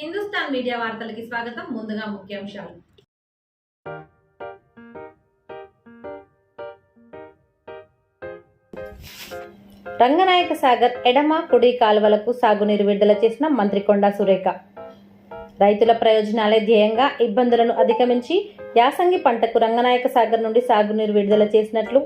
Hindustan media వార్తలకి స్వాగతం. ముందుగా ముఖ్యాంశాలు. రంగనాయక సాగర్ ఎడమ కుడి కాలువలకు సాగునీరు విడుదల చేసిన మంత్రి కొండా సురేఖ. రైతుల ప్రయోజనాలే ధ్యేయంగా ఇబ్బందులను అధిగమించి యాసంగి పంటకు రంగనాయక సాగర్ నుండి సాగునీరు విడుదల చేసినట్లు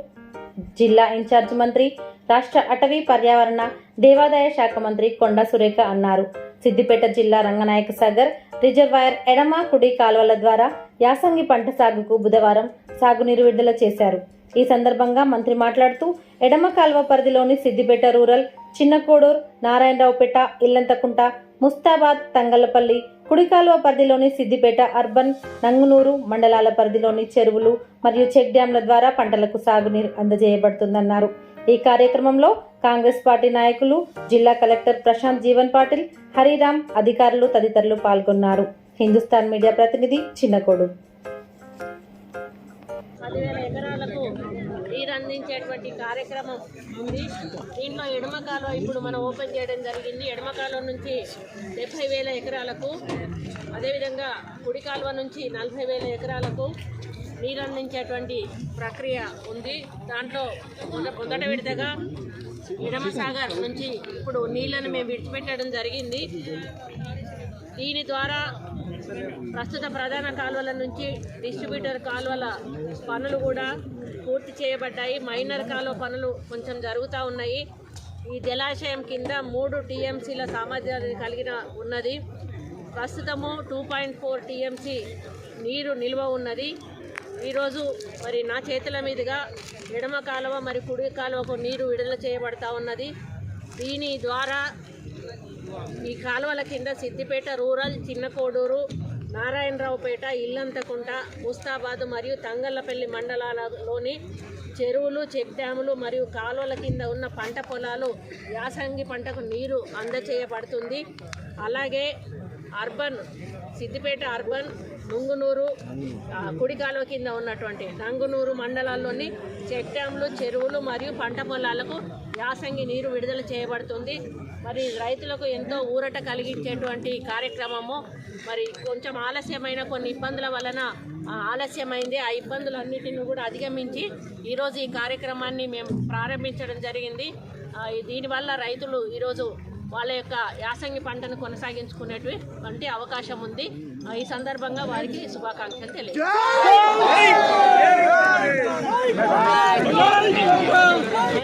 జిల్లా ఇన్ఛార్జ్ మంత్రి రాష్ట్ర అటవీ పర్యావరణ దేవాదాయ శాఖ మంత్రి కొండా సురేఖ అన్నారు. సిద్దిపేట జిల్లా రంగనాయక సాగర్ రిజర్వాయర్ ఎడమ కుడి కాలువల ద్వారా యాసంగి పంట సాగుకు బుధవారం సాగునీరు విడుదల చేశారు. ఈ సందర్భంగా మంత్రి మాట్లాడుతూ ఎడమ కాలువ పరిధిలోని సిద్దిపేట రూరల్ చిన్నకోడూర్ నారాయణరావుపేట ఇల్లంతకుంట ముస్తాబాద్ తంగళ్ళపల్లి కుడి కాలువ పరిధిలోని సిద్దిపేట అర్బన్ నంగునూరు మండలాల పరిధిలోని చెరువులు మరియు చెక్ డ్యాంల ద్వారా పంటలకు సాగునీరు అందజేయబడుతుందన్నారు. ఈ కార్యక్రమంలో కాంగ్రెస్ పార్టీ నాయకులు జిల్లా కలెక్టర్ ప్రశాంత్ జీవన్ పాటిల్ హరిరామ్ అధికారులు తదితరులు పాల్గొన్నారు. హిందుస్థాన్ మీడియా ప్రతినిధి చిన్నకోడు. పదివేల ఎకరాలకు నీరు అందించేటువంటి కార్యక్రమం ఉంది. దీంట్లో ఎడమ కాలువ ఇప్పుడు మనం ఓపెన్ చేయడం జరిగింది. ఎడమ కాలువ నుంచి డెబ్బై వేల ఎకరాలకు అదేవిధంగా కుడి కాలువ నుంచి నలభై వేల ఎకరాలకు నీరు అందించేటువంటి ప్రక్రియ ఉంది. దాంట్లో మొదట విడతగా ఎడమ నుంచి ఇప్పుడు నీళ్ళను మేము విడిచిపెట్టడం జరిగింది. దీని ద్వారా ప్రస్తుత ప్రధాన కాలువల నుంచి డిస్ట్రిబ్యూటర్ కాలువల పనులు కూడా పూర్తి చేయబడ్డాయి. మైనర్ కాలువ పనులు కొంచెం జరుగుతూ ఉన్నాయి. ఈ జలాశయం కింద మూడు టీఎంసీల సామర్థ్యాన్ని కలిగిన ఉన్నది. ప్రస్తుతము టూ పాయింట్ ఫోర్ టీఎంసీ నీరు నిల్వ ఉన్నది. ఈరోజు మరి నా చేతుల మీదుగా ఎడమ కాలువ మరి కుడి కాలువకు నీరు విడుదల చేయబడతా ఉన్నది. దీని ద్వారా ఈ కాలువల కింద సిద్దిపేట రూరల్ చిన్నకోడూరు నారాయణరావుపేట ఇల్లంతకుంట ముస్తాబాద్ మరియు తంగళ్ళపల్లి మండలాలలోని చెరువులు చెక్ డ్యాములు మరియు కాలువల కింద ఉన్న పంట పొలాలు యాసంగి పంటకు నీరు అందచేయబడుతుంది. అలాగే అర్బన్ సిద్దిపేట అర్బన్ నుంగునూరు ఆ, కింద ఉన్నటువంటి నంగునూరు మండలాల్లోని చెక్ డ్యాంలు చెరువులు మరియు పంట పొలాలకు యాసంగి నీరు విడుదల చేయబడుతుంది. మరి రైతులకు ఎంతో ఊరట కలిగించేటువంటి కార్యక్రమము. మరి కొంచెం ఆలస్యమైన కొన్ని ఇబ్బందుల వలన ఆలస్యమైంది. ఆ ఇబ్బందులన్నిటిని కూడా అధిగమించి ఈరోజు ఈ కార్యక్రమాన్ని మేము ప్రారంభించడం జరిగింది. దీనివల్ల రైతులు ఈరోజు వాళ్ళ యొక్క యాసంగి పంటను కొనసాగించుకునేటువంటి వంటి అవకాశం ఉంది. ఈ సందర్భంగా వారికి శుభాకాంక్షలు తెలియజేస్తాను